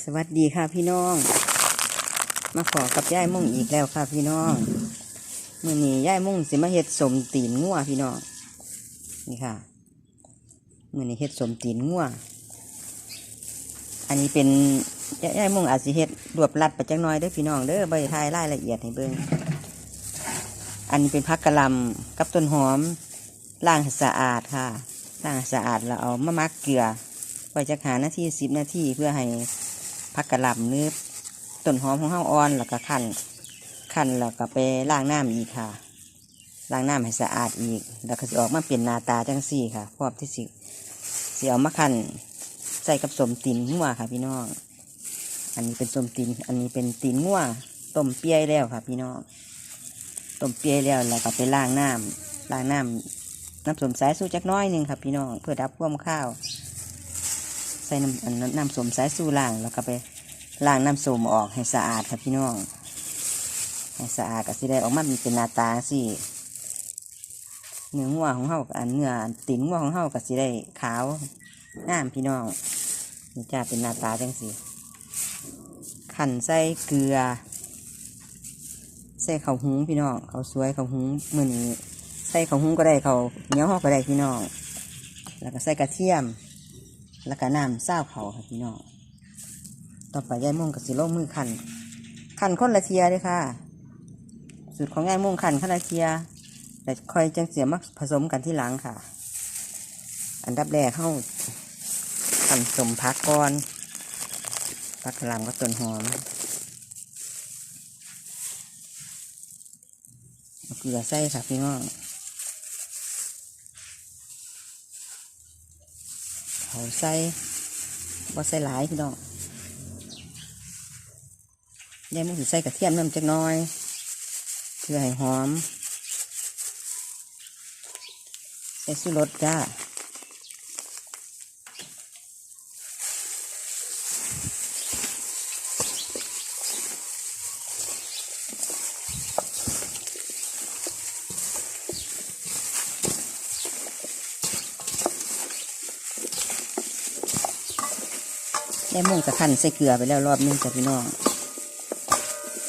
สวัสดีค่ะพี่น้อง มาขอกับย่ายมุ่งอีกแล้วค่ะพี่น้องเมื่อนี้ย่ายมุ่งสิมาเฮ็ดสมตีนงัวพี่น้องนี่ค่ะเมื่อนี้เฮ็ดสมตีนงัวอันนี้เป็นย่ายมุ่งอาจสิเฮ็ดรวบรัดไปจักหน้อยเด้อพี่น้องเด้อใบทายรายละเอียดให้เบิ่งอันนี้เป็นพักกระลำกับต้นหอมล้างให้สะอาดค่ะล้างให้สะอาดแล้วเอามามักเกลือไว้จักหานาทีสิบนาทีเพื่อให้ พักกระหล่ำเนื้อต้นหอมของเฮาอ่อนแล้วก็คั่นคั่นแล้วก็ไปล้างน้ำอีกค่ะล้างน้ำให้สะอาดอีก แล้วก็สิออกมาเป็นหนนาตาจังสี่ค่ะพร้อมที่สิสิเอามาคั่นใส่กับสมตีนงัวค่ะ พี่น้อง อันนี้เป็นสมตีนอันนี้เป็นตีนงัวต้มเปียแล้วค่ะ พี่น้องต้มเปียแล้วแล้วก็ไปล้างน้ำล้างน้ำน้ำสมสายสู้จักน้อยหนึ่งค่ะพี่น้องเพื่อดับความข้าว ส่น้ำน้ำส้มสายสู้ล่าง แล้วก็ไปล้างน้ำส้มออกให้สะอาดครับพี่น้อง ให้สะอาดก็สิได้ออกมามีเป็นหน้าตาสิเนื้องัวของเฮากับอันเนื้อตีนงัวของเฮาก็สิได้ขาวงามพี่น้องนี่จ้าเป็นหน้าตาจังสิขันใส่เกลือ ใส่ข้าวหุงพี่น้องข้าวสวยข้าวหุงมื้อนี้ใส่ข้าวหุงก็ได้ข้าวเหนียวเฮาก็ได้พี่น้อง แล้วก็ใส่กระเทียม แล้วก็น้ำเศร้าเขาค่ะพี่น้องต่อไปยายม่วงกับสิโลมือขันขันคนละเทียเลยค่ะ สูตรของยายม่วงขันคนละเทียแต่คอยจังเสียมาผสมกันที่หลังค่ะ อันดับแรกเข้าขันสมพักก่อนพักกระหลำก็ต้นหอมเอาเกลือใส่ค่ะพี่น้อง เขาใส่บ่ใส่หลายพี่น้องยายมุกสิใส่กระเทียมน้ำจักน้อย เพื่อให้หอม ใส่สุรสจ้า ยายม่วงกับขันใส่เกลือไปแล้วรอบนึงจ้ะพี่น้อง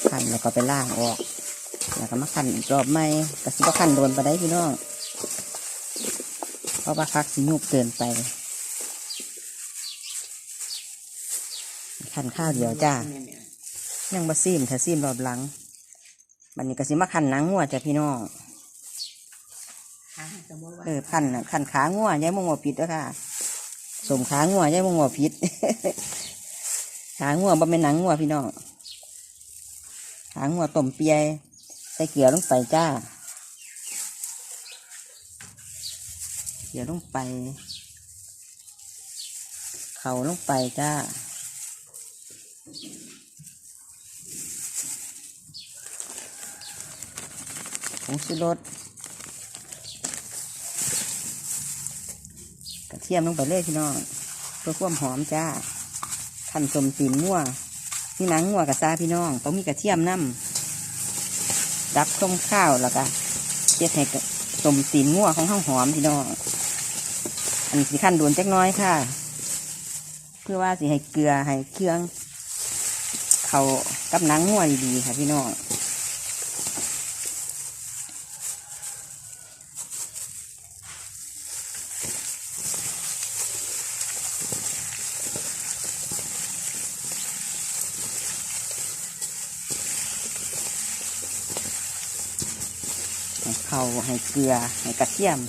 ขันแล้วก็ไปล่างออก แล้วก็มาขันอีกรอบใหม่กระสิบขันโดนไปได้พี่น้อง เพราะว่าคักสิยุบเกินไปขันข้าวเดียวจ้า ยังบะซีมถ้าซีมรอบหลังบันนี้ก็สิมาขันหนังงัวจ้ะพี่น้องเออขันน่ะขันขางัวยายม่วงหัวผิดแล้วค่ะสมขางัวยายม่วงหัวผิด ขางัวบ่เป็นหนังงัวพี่น้องขางัวต้มเปียใส่เกลือลงไปจ้า เกลือลงไป เข่าลงไปจ้าผงชูรสกระเทียมลงไปเลยพี่น้องเพื่อความหอมจ้า ขันสมตีนงัวนี่หนังงัวกับซาพี่น้อง ต้องมีกระเทียมน้ำดับต้มข้าวแล้วก็เจ็ดให้สมตีนงัวของข้าวหอมพี่น้อง อันนี้สิขั้นด่วนจักน้อยค่ะ เพื่อว่าสิให้เกลือให้เครื่อง เขากับหนังงัวดีๆค่ะพี่น้อง เขาให้เกลือให้กระเทียม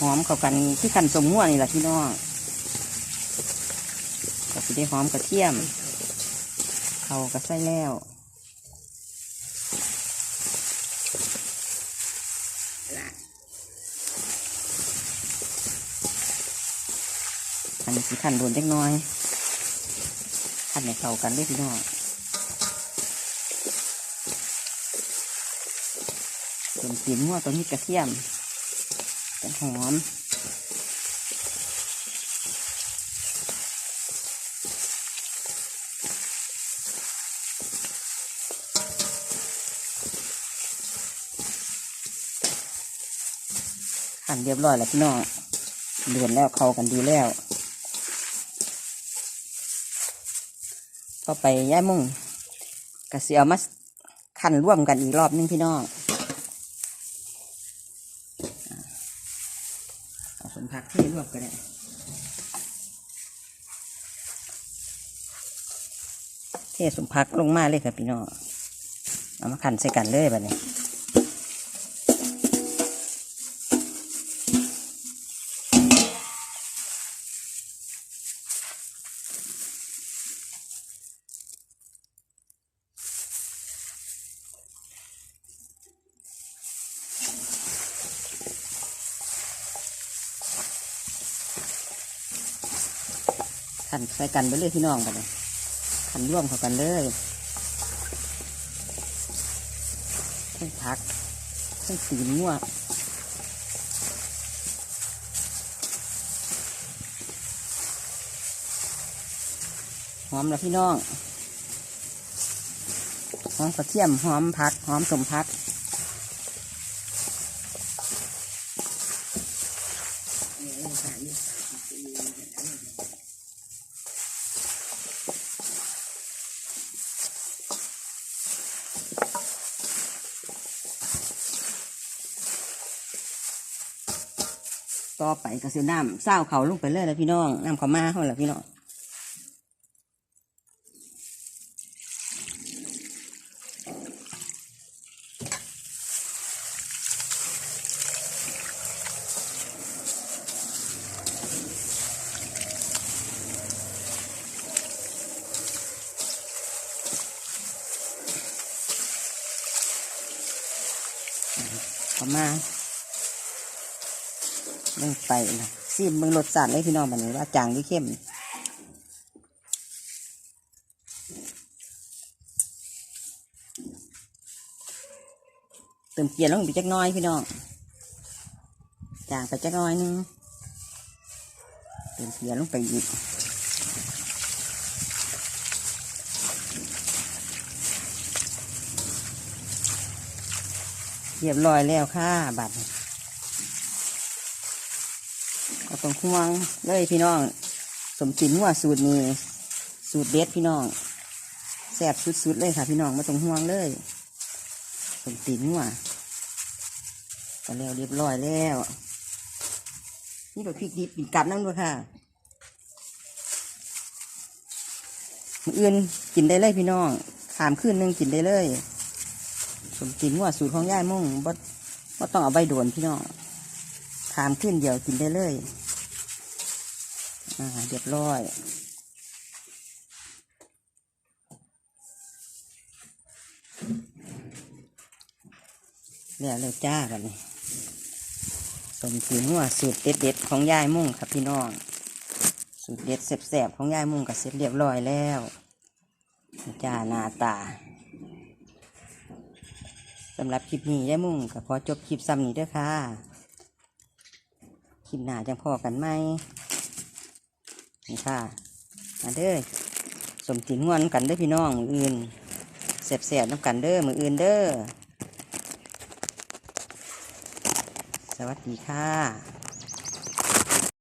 หอมเข้ากันที่กันสมงัวนี่แหละพี่น้องก็จะได้หอมกระเทียม เขาก็ใส่แล้วอันนี้สิขันโดนเล็กน้อยขันให้เข้ากันด้วยพี่น้อง ส่วนสีมั่วตัวนี้กระเทียมเป็นหอมหั่นเรียบร้อยแล้วพี่น้องเดือนแล้วเข้ากันดีแล้วก็ไปย้ายมุ่งกระเสียวมาขันร่วมกันอีกรอบนึงพี่น้องอ่าเอา สมพักเที่รวบกันได้เทสมพักลงมาเลยค่ะพี่น้องเอามาขันใส่กันเลยแบบนี้ ขันใส่กันไปเลยพี่น้องไปเลยขันร่วมเข้ากันเลยเส้นผักเส้นสีนัวงหอมแล้วพี่น้อง หอมกระเทียม หอมผัก หอมสมผัก ต่อไปก็สิน้ำเศร้าเขาลงไปเลยแล้วพี่น้องน้ำเขามาเขาแหละพี่น้องเขามา ลงไปนะซีมเบิ่งรสชาติเลยพี่น้องบันนี้ว่าจางหรือเข้มเติมเกลือลงไปจักน้อยพี่น้องจางไปจักน้อยนึงเติมเกลือลงไปอีกเรียบร้อยแล้วค่ะบัดนี้ ก็ ต้องห่วงเลยพี่น้อง สมจินว่าสูตรนี้สูตรเด็ดพี่น้องแซ่บสุดๆเลยค่ะ พี่น้องม่ต้องห่วงเลยสมจินว่าก็แล้วเรียบร้อยแล้ว นี่แบบพริกดิบปีกับนั่งด้วยค่ะมืออื่นกินได้เลยพี่น้องขามขึ้นนึงกินได้เลย สมจินว่าสูตรของย่ายมุ่งบ่บ่ต้องเอาใบโดวนพี่น้องขามขึ้นเดียวกินได้เลย อ่าเรียบร้อยแล้วเลยจ้าแบบนี้สมถือหัวสูตรเด็ดๆของยายมุ่งครับพี่น้อง สูตรเด็ดแสบๆของยายมุ่งก็เสร็จเรียบร้อยแล้วจ้าหน้าตาสำหรับคลิปนี้ยายมุ่งก็ขอจบคลิปซ้ำนี้ด้วยค่ะ คลิปหน้าจังพอกันไหม นี่ค่ะมาเด้อสมจินงวนกันเด้อพี่น้องมืออื่นเสบๆน้ำกันเด้อมืออื่นเด้อสวัสดีค่ะ